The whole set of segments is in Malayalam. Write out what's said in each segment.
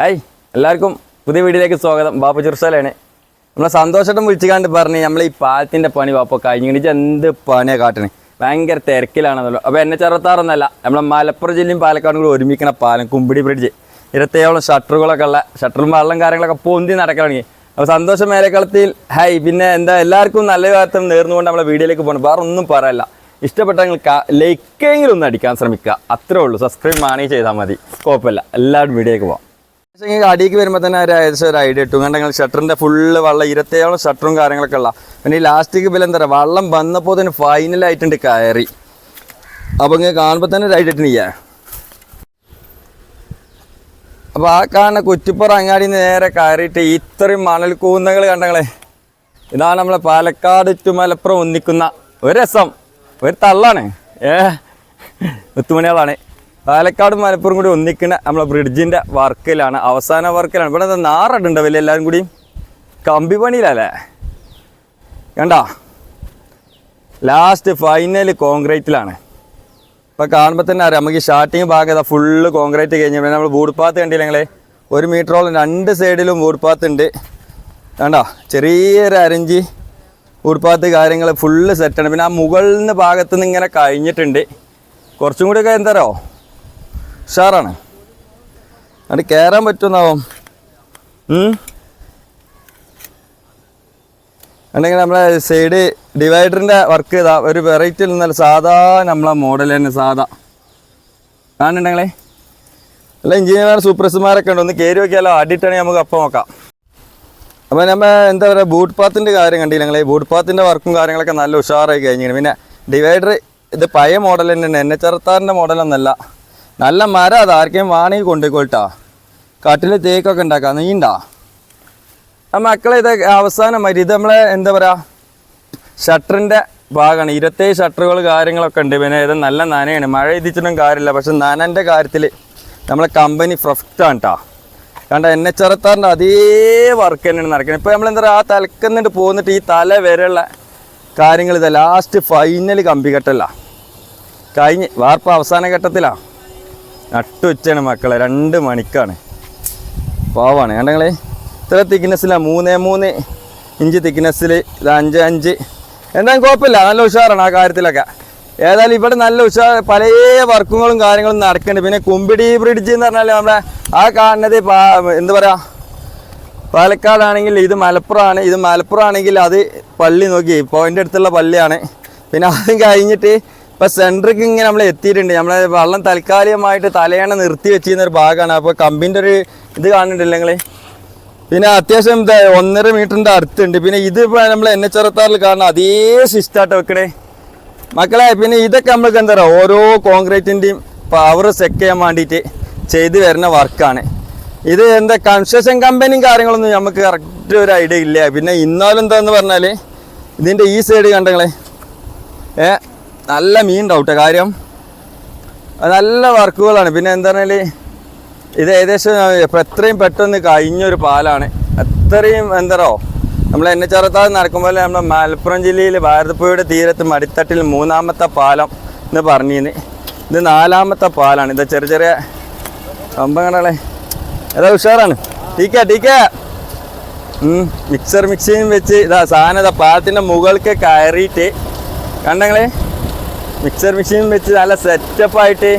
ഹായ് എല്ലാവർക്കും പുതിയ വീഡിയോയിലേക്ക് സ്വാഗതം. ബാപ്പു ചുർസലാണ്. നമ്മളെ സന്തോഷം വിളിച്ചുകാണ്ട് പറഞ്ഞ് നമ്മൾ ഈ പാലത്തിന്റെ പണി ബാപ്പ കഴിഞ്ഞിട്ട് എന്ത് പണിയാണ് കാട്ടണേ? ഭയങ്കര തിരക്കിലാണെന്നല്ലോ അപ്പോൾ എന്നെ ചെറുത്താറൊന്നല്ല നമ്മളെ മലപ്പുറം ജില്ലയും പാലക്കാടും കൂടി ഒരുമിക്കുന്ന പാലം കുമ്പിടി ബ്രിഡ്ജ്. ഇരുപത്തേഴോളം ഷട്ടറുകളൊക്കെ ഉള്ള ഷട്ടറും വെള്ളം കാര്യങ്ങളൊക്കെ പൊന്തി നടക്കണമെങ്കിൽ അപ്പോൾ സന്തോഷം മേലക്കളത്തിൽ. ഹൈ പിന്നെ എന്താ എല്ലാവർക്കും നല്ല കാലത്തും നേർന്നുകൊണ്ട് നമ്മളെ വീഡിയോയിലേക്ക് പോകണം. വേറെ ഒന്നും പറയല്ല. ഇഷ്ടപ്പെട്ടെങ്കിൽ ലൈക്കെങ്കിലും ഒന്ന് അടിക്കാൻ ശ്രമിക്കുക. അത്രേ ഉള്ളൂ. സബ്സ്ക്രൈബ് മാണി ചെയ്താൽ മതി. കുഴപ്പമില്ല എല്ലാവരും വീഡിയോയ്ക്ക് പോകാം അടിക്ക് വരുമ്പോൾ തന്നെ ഒരു ഏകദേശം ഒരു ഐഡിയ ഇട്ടു. കണ്ടെങ്കിൽ ഷട്ടറിന്റെ ഫുള്ള് വെള്ളം ഇരുപത്തേഴോളം ഷട്ടറും കാര്യങ്ങളൊക്കെ ഉള്ള. പിന്നെ ഈ ലാസ്റ്റിക്ക് ബിൽ എന്താ പറയുക? വെള്ളം വന്നപ്പോൾ തന്നെ ഫൈനലായിട്ടുണ്ട് കയറി. അപ്പോൾ ഇങ്ങനെ കാണുമ്പോൾ തന്നെ ഒരു ഐഡിയ ഇട്ടില്ല അപ്പോൾ ആ കാണുന്ന കുറ്റിപ്പുറ അങ്ങാടി നേരെ കയറിയിട്ട് ഇത്രയും മണൽ കൂന്നകൾ കണ്ടങ്ങളെ. ഇതാണ് നമ്മളെ പാലക്കാട് ടു മലപ്പുറം ഒന്നിക്കുന്ന ഒരു രസം. ഒരു തള്ളാണ്. ഏ? മുത്തുമണികളാണ്. പാലക്കാട് മലപ്പുറം കൂടി ഒന്നിക്കുന്ന നമ്മളെ ബ്രിഡ്ജിന്റെ വർക്കിലാണ് അവസാന വർക്കിലാണ്. ഇവിടെ എന്താ നാറുണ്ട് വലിയ എല്ലാവരും കൂടി? കമ്പി പണിയിലല്ലേ? കണ്ട? ലാസ്റ്റ് ഫൈനൽ കോൺക്രീറ്റിലാണ് ഇപ്പോൾ കാണുമ്പോൾ തന്നെ അറിയാം നമുക്ക് സ്റ്റാർട്ടിങ് ഭാഗം ഫുള്ള് കോൺക്രീറ്റ് കഴിഞ്ഞ്. പിന്നെ നമ്മൾ ബൂട്ട്പാത്ത് പാത്ത് കണ്ടില്ല ഞങ്ങൾ ഒരു മീറ്ററോളം രണ്ട് സൈഡിലും ബൂട്ട്പാത്ത് ഉണ്ട്. കണ്ടോ? ചെറിയൊരു അരഞ്ച് ബൂട്ട്പാത്ത് പാത്ത് കാര്യങ്ങൾ ഫുള്ള് സെറ്റാണ് പിന്നെ ആ മുകളിൽ നിന്ന് ഭാഗത്ത് നിന്ന് ഇങ്ങനെ കഴിഞ്ഞിട്ടുണ്ട്. കുറച്ചും കൂടിയൊക്കെ എന്താറോ ഉഷാറാണ്. അങ്ങോട്ട് കയറാൻ പറ്റുമെന്നാവും. അല്ലെങ്കിൽ നമ്മളെ സൈഡ് ഡിവൈഡറിന്റെ വർക്ക് ചെയ്താൽ ഒരു വെറൈറ്റി നിന്നല്ല സാധാ നമ്മളെ മോഡൽ തന്നെ സാധാ. കാണുന്നുണ്ടെങ്കിലേ? അല്ല എഞ്ചിനീയർമാർ സൂപ്പർസുമാരൊക്കെ ഉണ്ട്. ഒന്ന് കയറി നോക്കിയാലോ അടിയിട്ടാണെങ്കിൽ നമുക്ക് അപ്പം നോക്കാം. അപ്പോൾ നമ്മൾ എന്താ പറയുക ബൂട്ട് പാത്തിന്റെ കാര്യം കണ്ടില്ല ഞങ്ങൾ ബൂട്ട് പാത്തിന്റെ വർക്കും കാര്യങ്ങളൊക്കെ നല്ല ഉഷാറായി കഴിഞ്ഞിരുന്നു. പിന്നെ ഡിവൈഡർ ഇത് പഴയ മോഡൽ തന്നെയാണ് എന്നെ ചെറുത്താറിന്റെ മോഡലൊന്നല്ല നല്ല മരം അത്. ആർക്കെയും വേണമെങ്കിൽ കൊണ്ടുപോയിക്കോട്ടാ കാട്ടിൽ തേക്കൊക്കെ ഉണ്ടാക്കാം. നീണ്ടാ? ആ മക്കളെ ഇത് അവസാനം മതി ഇത് നമ്മളെ എന്താ പറയുക ഷട്ടറിന്റെ ഭാഗമാണ് ഇരുപത്തേഴ് ഷട്ടറുകൾ കാര്യങ്ങളൊക്കെ ഉണ്ട്. പിന്നെ ഇത് നല്ല നനയാണ്. മഴ എഴുതിച്ചിട്ടും കാര്യമില്ല. പക്ഷെ നനന്റെ കാര്യത്തിൽ നമ്മളെ കമ്പനി പ്രൊഫക്റ്റാണ് കേട്ടോ കണ്ട എൻ എച്ച് അറുത്താറിന്റെ അതേ വർക്ക് തന്നെയാണ് നടക്കുന്നത് ഇപ്പോൾ നമ്മൾ എന്താ പറയുക ആ തലക്കുന്നിട്ട് പോന്നിട്ട് ഈ തല വരെയുള്ള കാര്യങ്ങൾ ഇതാ. ലാസ്റ്റ് ഫൈനൽ കമ്പി കെട്ടല്ല കഴിഞ്ഞ് വാർപ്പ് അവസാന ഘട്ടത്തിലാണ് നട്ടുവച്ചാണ് മക്കളെ രണ്ട് മണിക്കാണ്. പാവാണ്. കണ്ടങ്ങളെ ഇത്ര തിക്നെസ്സിലാണ് മൂന്നേ മൂന്ന് ഇഞ്ച് തിക്നെസ്സിൽ ഇത് അഞ്ച് അഞ്ച്. എന്തായാലും കുഴപ്പമില്ല നല്ല ഉഷാറാണ് ആ കാര്യത്തിലൊക്കെ. ഏതായാലും ഇവിടെ നല്ല ഉഷാർ പല വർക്കുകളും കാര്യങ്ങളും നടക്കുന്നുണ്ട്. പിന്നെ കുമ്പിടി ബ്രിഡ്ജ് എന്ന് പറഞ്ഞാൽ നമ്മുടെ ആ കാണുന്നത് എന്ത് പറയുക പാലക്കാടാണെങ്കിൽ ഇത് മലപ്പുറമാണ്. ഇത് മലപ്പുറം ആണെങ്കിൽ അത് പള്ളി നോക്കി പോയിന്റെ അടുത്തുള്ള പള്ളിയാണ്. പിന്നെ അതും കഴിഞ്ഞിട്ട് ഇപ്പം സെൻട്രിക്ക് ഇങ്ങനെ നമ്മൾ എത്തിയിട്ടുണ്ട്. നമ്മളെ വെള്ളം താൽക്കാലികമായിട്ട് തലയണ നിർത്തി വെച്ചിരുന്ന ഒരു ഭാഗമാണ്. അപ്പോൾ കമ്പിന്റെ ഒരു ഇത് കാണുന്നുണ്ടല്ലോ നിങ്ങൾ പിന്നെ അത്യാവശ്യം ഒന്നര മീറ്ററിന്റെ അടുത്തുണ്ട്. പിന്നെ ഇത് നമ്മൾ എൻ എച്ച് അറുത്താറിൽ കാണുന്ന അതേ സിസ്റ്റായിട്ട് വെക്കണേ. മക്കളെ പിന്നെ ഇതൊക്കെ നമ്മൾക്ക് എന്താ പറയുക ഓരോ കോൺക്രീറ്റിന്റെയും പവർ സെക്ക് ചെയ്യാൻ വേണ്ടിയിട്ട് ചെയ്തു വരുന്ന വർക്കാണ് ഇത് എന്താ കൺസ്ട്രക്ഷൻ കമ്പനിയും കാര്യങ്ങളൊന്നും നമുക്ക് കറക്റ്റ് ഒരു ഐഡിയ ഇല്ല. പിന്നെ ഇന്നാലും എന്താന്ന് പറഞ്ഞാൽ ഇതിന്റെ ഈ സൈഡ് കണ്ടങ്ങളെ ഏ? നല്ല മീൻ ഉണ്ടാവും ട്ടോ കാര്യം. നല്ല വർക്കുകളാണ്. പിന്നെ എന്താ പറഞ്ഞാൽ ഇത് ഏകദേശം ഇപ്പം എത്രയും പെട്ടെന്ന് കഴിഞ്ഞൊരു പാലാണ്. അത്രയും എന്തറോ നമ്മൾ എന്നെ ചെറുത്താതെ നടക്കുമ്പോൾ നമ്മുടെ മലപ്പുറം ജില്ലയിൽ ഭാരതപ്പുഴയുടെ തീരത്ത് മടിത്തട്ടിൽ മൂന്നാമത്തെ പാലം എന്ന് പറഞ്ഞിരുന്നു ഇത് നാലാമത്തെ പാലാണ്. ഇത് ചെറിയ ചെറിയ സംഭവങ്ങളെ ഏതാ ഉഷാറാണ്. ടീക്ക ടീക്ക. മിക്സർ മിക്സിയും വെച്ച് ഇതാ സാധനം ഇതാ പാലത്തിന്റെ മുകൾക്ക് കയറിയിട്ട് കണ്ടങ്ങളെ മിക്സർ മെഷീൻ വെച്ച് നല്ല സെറ്റപ്പായിട്ട്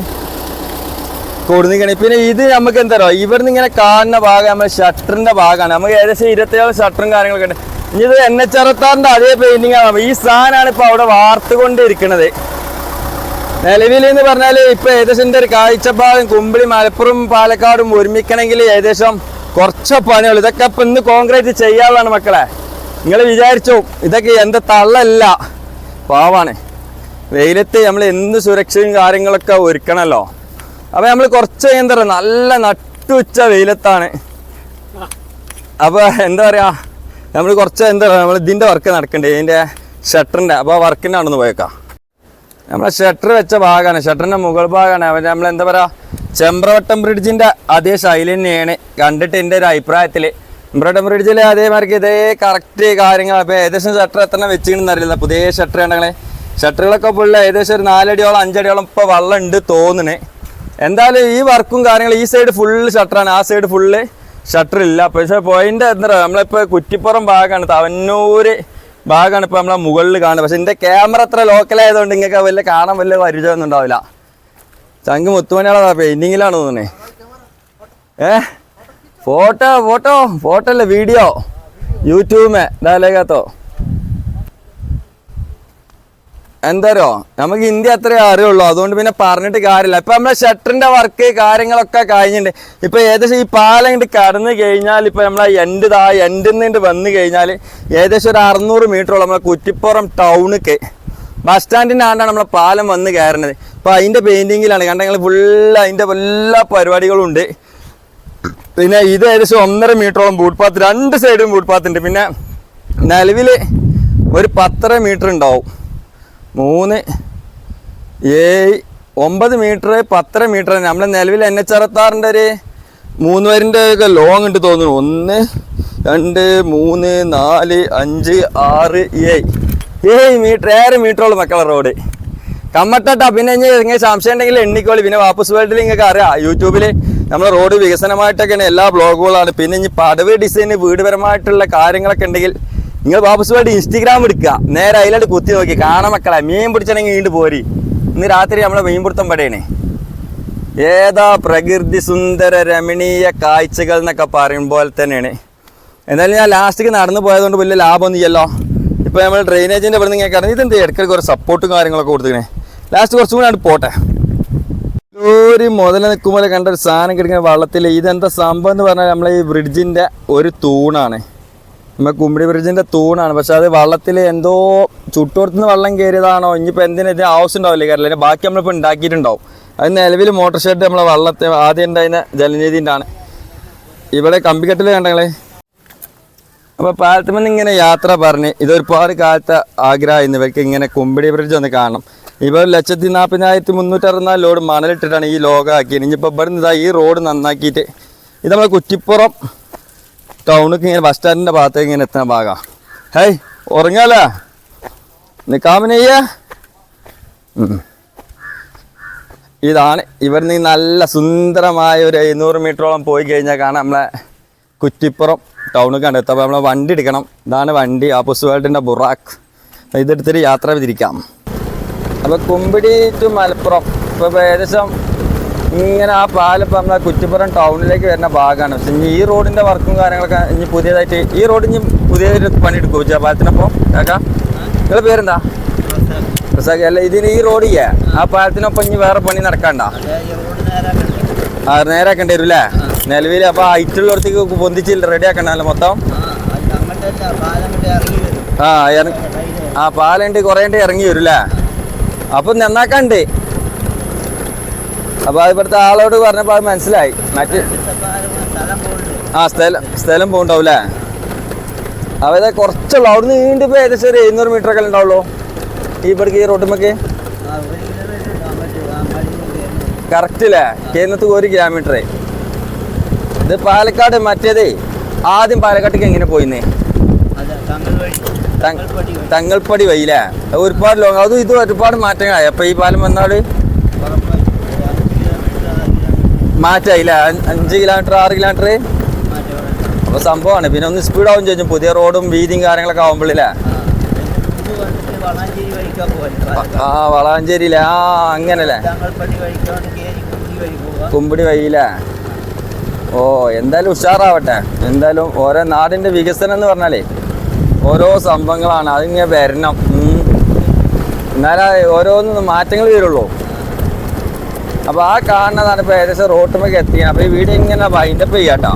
കൊടുന്നിക്കണേ പിന്നെ ഇത് നമുക്ക് എന്താ പറയുക ഇവിടുന്ന് ഇങ്ങനെ കാണുന്ന ഭാഗം നമ്മുടെ ഷട്ടറിന്റെ ഭാഗമാണ്. നമുക്ക് ഏകദേശം ഇരുപത്തേഴ് ഷട്ടറും കാര്യങ്ങളൊക്കെ ഉണ്ട്. ഇനി ഇത് എൻ എച്ച് അറുത്താറിന്റെ അതേ പെയിന്റിംഗ് ആണ്. ഈ സാധനമാണ് ഇപ്പൊ അവിടെ വാർത്തുകൊണ്ടിരിക്കുന്നത്. നിലവിൽ എന്ന് പറഞ്ഞാൽ ഇപ്പൊ ഏകദേശം എന്റെ ഒരു കാഴ്ചപ്പാടും കുമ്പിളി മലപ്പുറം പാലക്കാടും ഒരുമിക്കണമെങ്കിൽ ഏകദേശം കുറച്ച് പണികൾ ഇതൊക്കെ ഇപ്പൊ ഇന്ന് കോൺക്രീറ്റ് ചെയ്യാവുന്നതാണ് മക്കളെ. നിങ്ങൾ വിചാരിച്ചു ഇതൊക്കെ എന്താ തള്ളല്ല. പാവാണ്. വെയിലത്ത് നമ്മൾ എന്ത് സുരക്ഷയും കാര്യങ്ങളൊക്കെ ഒരുക്കണമല്ലോ അപ്പോൾ നമ്മൾ കുറച്ച് എന്താ പറയുക നല്ല നട്ടുച്ച വെയിലത്താണ്. അപ്പോൾ എന്താ പറയുക നമ്മൾ കുറച്ച് എന്താ പറയുക നമ്മൾ ഇതിന്റെ വർക്ക് നടക്കണ്ടേ ഇതിന്റെ ഷട്ടറിന്റെ അപ്പോൾ വർക്കിന്റെ ആണെന്ന് പോയേക്കാം. നമ്മളെ ഷട്ടർ വെച്ച ഭാഗമാണ് ഷട്ടറിന്റെ മുകൾ ഭാഗമാണ്. അവൻ നമ്മൾ എന്താ പറയുക ചെമ്പ്രവട്ടം ബ്രിഡ്ജിന്റെ അതേ ശൈലി തന്നെയാണ്. കണ്ടിട്ട് എന്റെ ഒരു അഭിപ്രായത്തിൽ ചെമ്പ്രവട്ടം ബ്രിഡ്ജിൽ അതേമാതിരിക്ക് ഇതേ കറക്റ്റ് കാര്യങ്ങൾ അപ്പോൾ ഏകദേശം ഷട്ടർ എത്ര വെച്ചിട്ടുണ്ടെന്ന് അറിയില്ല. പുതിയ ഷട്ടർ ഉണ്ടെങ്കിൽ ഷട്ടറുകളൊക്കെ ഫുള്ള് ഏകദേശം ഒരു നാലടിയോളം അഞ്ചടിയോളം ഇപ്പോൾ വെള്ളം ഉണ്ട് തോന്നണേ. എന്തായാലും ഈ വർക്കും കാര്യങ്ങളും ഈ സൈഡ് ഫുള്ള് ഷട്ടറാണ് ആ സൈഡ് ഫുള്ള് ഷട്ടർ ഇല്ല. പക്ഷേ പോയിന്റ് എന്താ നമ്മളിപ്പോൾ കുറ്റിപ്പുറം ഭാഗമാണ് തവന്നൂര് ഭാഗമാണ് ഇപ്പോൾ നമ്മളെ മുകളിൽ കാണുന്നത്. പക്ഷേ എന്റെ ക്യാമറ അത്ര ലോക്കലായതുകൊണ്ട് നിങ്ങൾക്ക് വലിയ കാണാൻ വലിയ പരിചയമൊന്നും ഉണ്ടാവില്ല. ചങ്ക് മുത്തുമണിയാളെ പെയിന്റിങ്ങിലാണ് തോന്നുന്നേ ഏ? ഫോട്ടോ ഫോട്ടോ ഫോട്ടോ അല്ലേ വീഡിയോ യൂട്യൂബ് മേ എന്താരോ നമുക്ക് ഹിന്ദി അത്രേ അറിയുള്ളൂ. അതുകൊണ്ട് പിന്നെ പറഞ്ഞിട്ട് കാര്യമില്ല. ഇപ്പൊ നമ്മളെ ഷട്ടറിന്റെ വർക്ക് കാര്യങ്ങളൊക്കെ കഴിഞ്ഞിട്ടുണ്ട് ഇപ്പൊ ഏകദേശം ഈ പാലം ഇങ്ങോട്ട് കടന്നു കഴിഞ്ഞാൽ ഇപ്പൊ നമ്മളെ എൻഡ് താ എൻഡിൽ നിന്നിട്ട് വന്നു കഴിഞ്ഞാൽ ഏകദേശം ഒരു അറുന്നൂറ് മീറ്ററോളം നമ്മളെ കുറ്റിപ്പുറം ടൗണിക്ക് ബസ് സ്റ്റാൻഡിന്റെ ആണ്ടാണ് നമ്മളെ പാലം വന്ന് കയറുന്നത് അപ്പോൾ അതിന്റെ പെയിന്റിങ്ങിലാണ് കണ്ട ഞങ്ങൾ ഫുള്ള് അതിന്റെ എല്ലാ പരിപാടികളും ഉണ്ട്. പിന്നെ ഇത് ഏകദേശം ഒന്നര മീറ്ററോളം ബൂട്ട്പാത്ത് രണ്ട് സൈഡും ബൂട്ട്പാത്തുണ്ട് പിന്നെ നിലവിൽ ഒരു പത്തര മീറ്റർ ഉണ്ടാവും മൂന്ന്. ഏഴ്. ഒമ്പത് മീറ്റർ പത്തര മീറ്റർ നമ്മളെ നിലവിൽ എൻ എച്ച് അറുപത്താറിന്റെ ഒരു മൂന്ന് പേരിന്റെ ഒക്കെ ലോങ് ഉണ്ട് തോന്നുന്നു. ഒന്ന് രണ്ട് മൂന്ന് നാല് അഞ്ച് ആറ് ഏഴ്. ഏഴ് മീറ്റർ ഏഴ് മീറ്ററോളം മക്കളെ റോഡ് കമ്മട്ടട്ടാ പിന്നെ ഇങ്ങനെ സംശയം ഉണ്ടെങ്കിൽ എണ്ണിക്കോളി. പിന്നെ വാപ്പസ് വേൾഡിൽ നിങ്ങൾക്ക് അറിയാം. യൂട്യൂബിൽ നമ്മൾ റോഡ് വികസനമായിട്ടൊക്കെയാണ് എല്ലാ ബ്ലോഗുകളാണ് പിന്നെ ഇനി പടവ് ഡിസൈന് വീടുപരമായിട്ടുള്ള കാര്യങ്ങളൊക്കെ ഉണ്ടെങ്കിൽ നിങ്ങൾ വാപ്പസ് വേണ്ടി ഇൻസ്റ്റഗ്രാം എടുക്കുക. നേരെ അതിലോട്ട് കുത്തി നോക്കി. കാണാൻ മക്കളെ മീൻ പിടിച്ചണെങ്കിൽ വീണ്ടും പോരി. ഇന്ന് രാത്രി നമ്മളെ മീൻ പിടുത്തം പടയണേ. ഏതാ പ്രകൃതി സുന്ദര രമണീയ കാഴ്ചകൾ എന്നൊക്കെ പറയുമ്പോൾ തന്നെയാണ്. എന്നാലും ഞാൻ ലാസ്റ്റിക്ക് നടന്നു പോയതുകൊണ്ട് വലിയ ലാഭമൊന്നും ഇല്ലല്ലോ. ഇപ്പോൾ നമ്മൾ ഡ്രെയിനേജിന്റെ ഇവിടെ നിന്ന് ഇങ്ങനെ എന്ത് ഇടയ്ക്കിടയ്ക്ക് കുറച്ച് സപ്പോർട്ടും കാര്യങ്ങളൊക്കെ കൊടുത്തിങ്ങനെ ലാസ്റ്റ് കുറച്ചും കൂടെ പോട്ടെ. ഒരു മുതൽ നിൽക്കുമ്പോൾ കണ്ട ഒരു സാധനം കിടക്കുന്ന വള്ളത്തിൽ ഇതെന്താ സംഭവം എന്ന് പറഞ്ഞാൽ നമ്മളെ ഈ ബ്രിഡ്ജിന്റെ ഒരു തൂണാണ്. നമ്മൾ കുമ്പിടി ബ്രിഡ്ജിന്റെ തൂണാണ്. പക്ഷെ അത് വള്ളത്തിൽ എന്തോ ചുട്ടുപുറത്തു നിന്ന് വള്ളം കയറിയതാണോ ഇനിയിപ്പോൾ ഇതിന് ആവശ്യം ഉണ്ടാവില്ല കാരണം ബാക്കി നമ്മളിപ്പോൾ ഉണ്ടാക്കിയിട്ടുണ്ടാവും. അത് നിലവിൽ മോട്ടോർ ഷെഡ് നമ്മളെ വള്ളത്തെ ആദ്യം ഉണ്ടായിരുന്ന ജലനീതിന്റെയാണ് ഇവിടെ കമ്പിക്കെട്ടിൽ കണ്ടങ്ങളെ അപ്പോൾ പാലത്തുമെന്ന് ഇങ്ങനെ യാത്ര പറഞ്ഞ് ഇതൊരുപാട് കാലത്തെ ആഗ്രഹമായിരുന്നു ഇവർക്ക് ഇങ്ങനെ കുമ്പിടി ബ്രിഡ്ജ് ഒന്ന് കാണണം. ഇവർ ലക്ഷത്തി നാൽപ്പതിനായിരത്തി മുന്നൂറ്റി അറുപത്തിനാല് ലോഡ് മണലിട്ടിട്ടാണ് ഈ ലോകമാക്കിയത്. ഇനിയിപ്പോൾ ഇവിടെ നിന്ന് ഈ റോഡ് നന്നാക്കിയിട്ട് ഇത് നമ്മളെ കുറ്റിപ്പുറം ടൗണിക്ക് ഇങ്ങനെ ബസ് സ്റ്റാൻഡിന്റെ ഭാഗത്തേക്ക് ഇങ്ങനെ എത്തുന്ന ഭാഗമാണ് ഹേയ് ഉറങ്ങാലോ നിക്കാമനയ്യ ഇതാണ് ഇവിടുന്ന് നല്ല സുന്ദരമായ ഒരു എഴുന്നൂറ് മീറ്ററോളം പോയി കഴിഞ്ഞാൽ കാണാം നമ്മളെ കുറ്റിപ്പുറം ടൗണിൽ കണ്ടെത്തും അപ്പോൾ നമ്മളെ വണ്ടി എടുക്കണം. ഇതാണ് വണ്ടി ആ പുസ്തകത്തിന്റെ ബുറാക്ക് ഇതെടുത്തിട്ട് യാത്ര ചെയ്തിരിക്കാം. അപ്പോൾ കുമ്പിടി ടു മലപ്പുറം. ഇപ്പോൾ ഏകദേശം ഇങ്ങനെ ആ പാലിപ്പോൾ നമ്മളെ കുറ്റിപ്പുറം ടൗണിലേക്ക് വരുന്ന ഭാഗമാണ്. പക്ഷെ ഇനി ഈ റോഡിന്റെ വർക്കും കാര്യങ്ങളൊക്കെ ഇനി പുതിയതായിട്ട് ഈ റോഡ് ഇനി പുതിയതായിട്ട് പണിയെടുക്കും പാലത്തിനൊപ്പം കേൾക്കാം നിങ്ങളെ പേരെന്താ? പ്രസാഖി അല്ല ഇതിന് ഈ റോഡ് ചെയ്യാ ആ പാലത്തിനൊപ്പം ഇനി വേറെ പണി നടക്കണ്ട? ആ നേരാക്കേണ്ടി വരും അല്ലേ നിലവിൽ അപ്പോൾ ഹൈറ്റുള്ളടത്തേക്ക് പൊന്തിച്ച് റെഡി ആക്കണ്ടല്ലോ മൊത്തം? ആ ഇറങ്ങി ആ പാലുണ്ട് കുറേ ഇറങ്ങി വരും അല്ലേ അപ്പം നന്നാക്കണ്ട്. അപ്പോൾ ഇവിടുത്തെ ആളോട് പറഞ്ഞപ്പോൾ അത് മനസ്സിലായി. മറ്റ് ആ സ്ഥലം സ്ഥലം പോകണ്ടാവും അല്ലേ അവിടെ കുറച്ചുള്ളൂ അവിടുന്ന് വീണ്ടും ഏകദേശം ഒരു എഴുന്നൂറ് മീറ്റർ ഒക്കെ ഉണ്ടാവുള്ളൂ? ഈ ഇവിടേക്ക് ഈ റോട്ടുമ്മക്ക് കറക്റ്റ് അല്ലേ കേരളത്തിൽ ഒരു കിലോമീറ്റർ ഇത് പാലക്കാട് മറ്റേതേ ആദ്യം പാലക്കാട്ടേക്ക് എങ്ങനെ പോയിന്നേ? തങ്- തങ്ങൾപ്പടി വഴിയില്ലേ? ഒരുപാട് ലോങ് അതും ഇത് ഒരുപാട് മാറ്റങ്ങളായി. അപ്പൊ ഈ പാലം വന്നാട് മാറ്റായില്ല? അഞ്ച് കിലോമീറ്റർ ആറ് കിലോമീറ്റർ അപ്പൊ സംഭവമാണ്. പിന്നെ ഒന്ന് സ്പീഡ് ആവും ചോദിച്ചു. പുതിയ റോഡും വീതിയും കാര്യങ്ങളൊക്കെ ആവുമ്പോഴില്ലേ ആ വളാഞ്ചേരിയിലെ. ആ അങ്ങനല്ലേ? കുമ്പിടി വഴിയില്ല ഓ എന്തായാലും ഉഷാറാവട്ടെ. എന്തായാലും ഓരോ നാടിന്റെ വികസനം എന്ന് പറഞ്ഞാലേ ഓരോ സംഭവങ്ങളാണ്. അതിങ്ങനെ വരണം. എന്നാലേ ഓരോന്ന് മാറ്റങ്ങൾ വരുള്ളൂ. അപ്പോൾ ആ കാണുന്നതാണ് ഇപ്പോൾ ഏകദേശം റോട്ടുമൊക്കെ എത്തിയത് അപ്പോൾ ഈ വീട് ഇങ്ങനെ വൈൻഡപ്പ് ചെയ്യാട്ടോ.